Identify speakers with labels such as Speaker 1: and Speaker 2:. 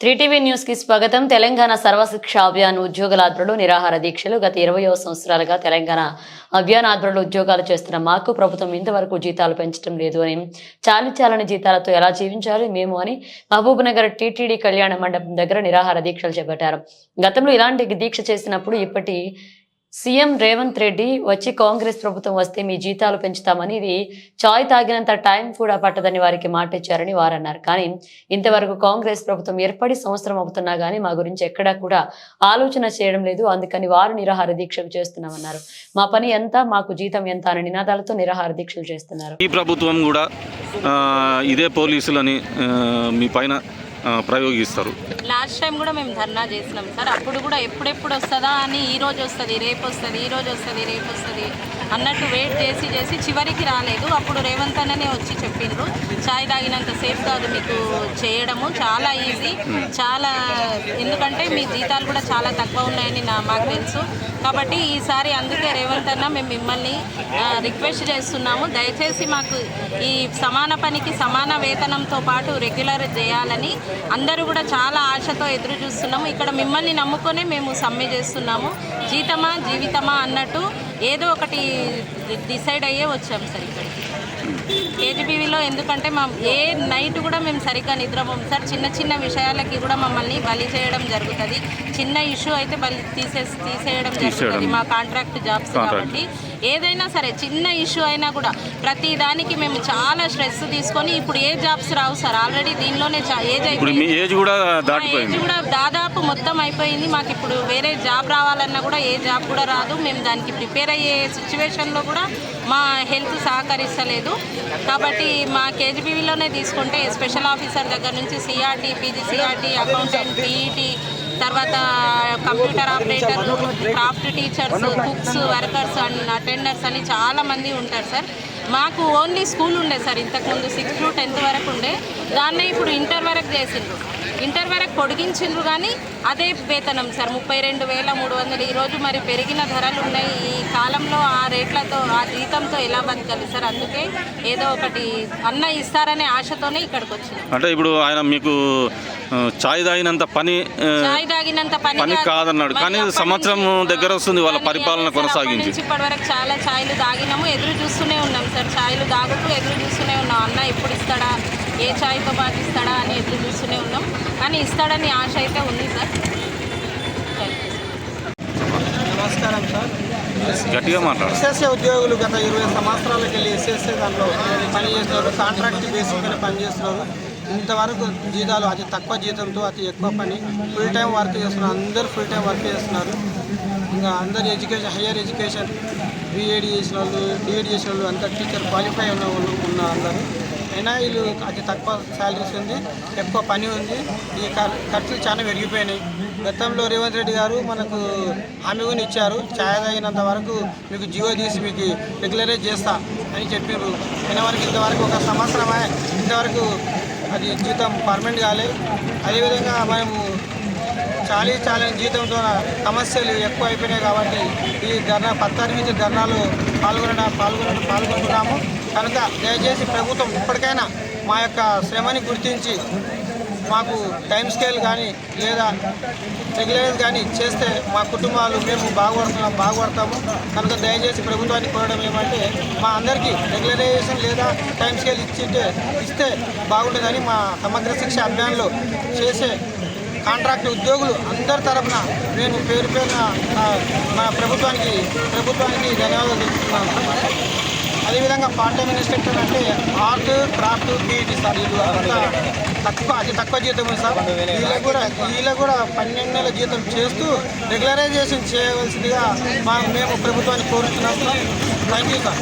Speaker 1: త్రీటీవీ న్యూస్కి స్వాగతం. తెలంగాణ సర్వశిక్ష అభియాన్ ఉద్యోగుల ఆధ్వర్యంలో నిరాహార దీక్షలు. గత ఇరవయో సంవత్సరాలుగా తెలంగాణ అభియాన్ ఆధ్వర్యంలో ఉద్యోగాలు చేస్తున్న మాకు ప్రభుత్వం ఇంతవరకు జీతాలు పెంచడం లేదు అని చాలి చాలని జీతాలతో ఎలా జీవించాలి మేము అని మహబూబ్ నగర్ టీటీడీ కళ్యాణ మండపం దగ్గర నిరాహార దీక్షలు చేపట్టారు. గతంలో ఇలాంటి దీక్ష చేసినప్పుడు ఇప్పటి సీఎం రేవంత్ రెడ్డి వచ్చి కాంగ్రెస్ ప్రభుత్వం వస్తే మీ జీతాలు పెంచుతామని ఇది చాయ్ తాగినంత టైం కూడా పట్టదని వారికి మాట ఇచ్చారని వారు అన్నారు కానీ ఇంతవరకు కాంగ్రెస్ ప్రభుత్వం ఏర్పడి సంవత్సరం అవుతున్నా కానీ మా గురించి ఎక్కడా కూడా ఆలోచన చేయడం లేదు. అందుకని వారు నిరాహార దీక్షలు చేస్తున్నామన్నారు. మా పని ఎంత మాకు జీతం ఎంత అనే నినాదాలతో నిరాహార దీక్షలు చేస్తున్నారు.
Speaker 2: ఈ ప్రభుత్వం కూడా ఇదే పోలీసులని మీ పైన ప్రయోగిస్తారు.
Speaker 3: లాస్ట్ టైం కూడా మేము ధర్నా చేసినాం సార్. అప్పుడు కూడా ఎప్పుడెప్పుడు వస్తుందా అని ఈ రోజు వస్తుంది రేపు వస్తుంది ఈ రోజు వస్తుంది రేపు వస్తుంది. అన్నట్టు వెయిట్ చేసి చేసి చివరికి రాలేదు. అప్పుడు రేవంత్ అన్ననే వచ్చి చెప్పిండ్రు. చాయ్ తాగినంత సేఫ్ కాదు మీకు చేయడము. చాలా ఈజీ చాలా ఎందుకంటే మీ జీతాలు కూడా చాలా తక్కువ ఉన్నాయని నా మాకు తెలుసు. కాబట్టి ఈసారి అందుకే రేవంత్ అన్న మేము మిమ్మల్ని రిక్వెస్ట్ చేస్తున్నాము. దయచేసి మాకు ఈ సమాన పనికి సమాన వేతనంతో పాటు రెగ్యులర్ చేయాలని అందరూ కూడా చాలా ఆశతో ఎదురు చూస్తున్నాము. ఇక్కడ మిమ్మల్ని నమ్ముకొనే మేము సమ్మె చేస్తున్నాము. జీతమా జీవితమా అన్నట్టు ఏదో ఒకటి డిసైడ్ అయ్యే వచ్చాము సార్ ఇక్కడికి. కేజీబీవీలో ఎందుకంటే మా ఏ నైట్ కూడా మేము సరిగ్గా నిద్రపోం సార్. చిన్న చిన్న విషయాలకి కూడా మమ్మల్ని బలి చేయడం జరుగుతుంది. చిన్న ఇష్యూ అయితే బలి తీసేసి తీసేయడం జరుగుతుంది. మా కాంట్రాక్ట్ జాబ్స్ కాబట్టి ఏదైనా సరే చిన్న ఇష్యూ అయినా కూడా ప్రతి దానికి మేము చాలా స్ట్రెస్ తీసుకొని ఇప్పుడు ఏ జాబ్స్ రావు సార్. ఆల్రెడీ దీనిలోనే ఏజ్ అయిపోయింది.
Speaker 2: ఏజ్ కూడా
Speaker 3: దాదాపు మొత్తం అయిపోయింది. మాకు ఇప్పుడు వేరే జాబ్ రావాలన్నా కూడా ఏ జాబ్ కూడా రాదు. మేము దానికి ప్రిపేర్ అయ్యే సిచ్యువేషన్లో కూడా మా హెల్త్ సహకరిస్తలేదు. కాబట్టి మా కేజీబీవీలోనే తీసుకుంటే స్పెషల్ ఆఫీసర్ దగ్గర నుంచి సిఆర్టీ పీజీసీఆర్టీ అకౌంటెంట్ పీఈటీ తర్వాత కంప్యూటర్ ఆపరేటర్లు craft teachers cooks workers and attenders అని చాలామంది ఉంటారు సార్. మాకు ఓన్లీ స్కూల్ ఉండే సార్ ఇంతకుముందు సిక్స్త్ టు టెన్త్ వరకు ఉండే. దాన్నే ఇప్పుడు ఇంటర్ వరకు చేసిండ్రు ఇంటర్ వరకు పొడిగించిండ్రు కానీ అదే వేతనం సార్. ముప్పై రెండు వేల మూడు వందలు. ఈరోజు మరి పెరిగిన ధరలు ఉన్నాయి. ఈ కాలంలో ఆ రేట్లతో ఆ జీతంతో ఎలా బతకాలి సార్? అందుకే ఏదో ఒకటి అన్న ఇస్తారనే ఆశతోనే ఇక్కడికి వచ్చినాం
Speaker 2: అంటే ఇప్పుడు ఆయన మీకు చాయ్ తాగినంత పని
Speaker 3: చాయ్ తాగినంత పని
Speaker 2: పని
Speaker 3: కాదు.
Speaker 2: కాదన్నాడు. కానీ సంవత్సరం దగ్గర వస్తుంది వాళ్ళ పరిపాలన కొనసాగించి.
Speaker 3: ఇప్పటి వరకు చాలా ఛాయలు తాగినాము. ఎదురు చూస్తూనే ఉన్నాం సార్. ఛాయలు తాగుతూ ఎదురు చూస్తూనే ఉన్నాం. అన్న ఎప్పుడు ఇస్తాడా? ఏ ఛాయ్తో పాటు ఇస్తాడా అని ఎదురు చూస్తూనే ఉన్నాం కానీ ఇస్తాడని ఆశ అయితే ఉంది సార్.
Speaker 4: నమస్కారం సార్.
Speaker 2: గట్టిగా మాట్లాడు.
Speaker 4: ఎస్ఎస్ఏ ఉద్యోగులు గత ఇరవై సంవత్సరాలకు వెళ్ళి ఎస్ఎస్ఏ దాంట్లో పనిచేస్తున్నారు కాంట్రాక్ట్ బేసిక్ మీద పనిచేస్తున్నారు ఇంతవరకు జీతాలు అతి తక్కువ జీతంతో అతి ఎక్కువ పని. ఫుల్ టైం వర్క్ చేస్తున్నారు అందరూ ఫుల్ టైం వర్క్ చేస్తున్నారు. ఇంకా అందరు ఎడ్యుకేషన్ హయ్యర్ ఎడ్యుకేషన్ బీఏడి చేసిన వాళ్ళు డిఎడ్ చేసిన వాళ్ళు అంతా టీచర్ క్వాలిఫై ఉన్న వాళ్ళు ఉన్న అందరూ. అయినా వీళ్ళు అతి తక్కువ శాలరీస్ ఉంది ఎక్కువ పని ఉంది. ఈ ఖర్చులు చాలా పెరిగిపోయినాయి. గతంలో రేవంత్ రెడ్డి గారు మనకు హామీ కూడా ఇచ్చారు. ఛాయ్ వరకు మీకు జియో తీసి మీకు రెగ్యులరైజ్ చేస్తా అని చెప్పారు అయిన వరకు ఇంతవరకు ఒక సంవత్సరమే ఇంతవరకు అది జీతం పర్మనెంట్ కాలేదు అదేవిధంగా మనము చాలీ చాలని జీతంతో సమస్యలు ఎక్కువ అయిపోయినాయి కాబట్టి ఈ ధర్నా పద్దెనిమిది ధర్నాలు పాల్గొన పాల్గొన పాల్గొంటున్నాము. కనుక దయచేసి ప్రభుత్వం ఇప్పటికైనా మా యొక్క శ్రమని గుర్తించి మాకు టైం స్కేల్ కానీ లేదా రెగ్యులరైజ్ కానీ చేస్తే మా కుటుంబాలు మేము బాగుపడుతున్నాం బాగుపడతాము. కనుక దయచేసి ప్రభుత్వానికి కోరడం ఏమంటే మా అందరికీ రెగ్యులరైజేషన్ లేదా టైం స్కేల్ ఇచ్చింటే ఇస్తే బాగుంటుందని మా సమగ్ర శిక్ష అభియాన్లో చేసే కాంట్రాక్ట్ ఉద్యోగులు అందరి తరపున నేను పేరు పేరున మా ప్రభుత్వానికి ప్రభుత్వానికి ధన్యవాదాలు తెలుపుతున్నాను. అదేవిధంగా పార్ట్ టైం ఇన్స్ట్రక్టర్ అంటే ఆర్ట్ క్రాఫ్ట్ పీఈటీ సార్. వీళ్ళు అంతా తక్కువ అతి తక్కువ జీతం ఉంది సార్. వీళ్ళకి కూడా వీళ్ళకి కూడా పన్నెండు నెలల జీతం చేస్తూ రెగ్యులరైజేషన్ చేయవలసిందిగా మా మేము ప్రభుత్వాన్ని కోరుతున్నాం. Thank you sir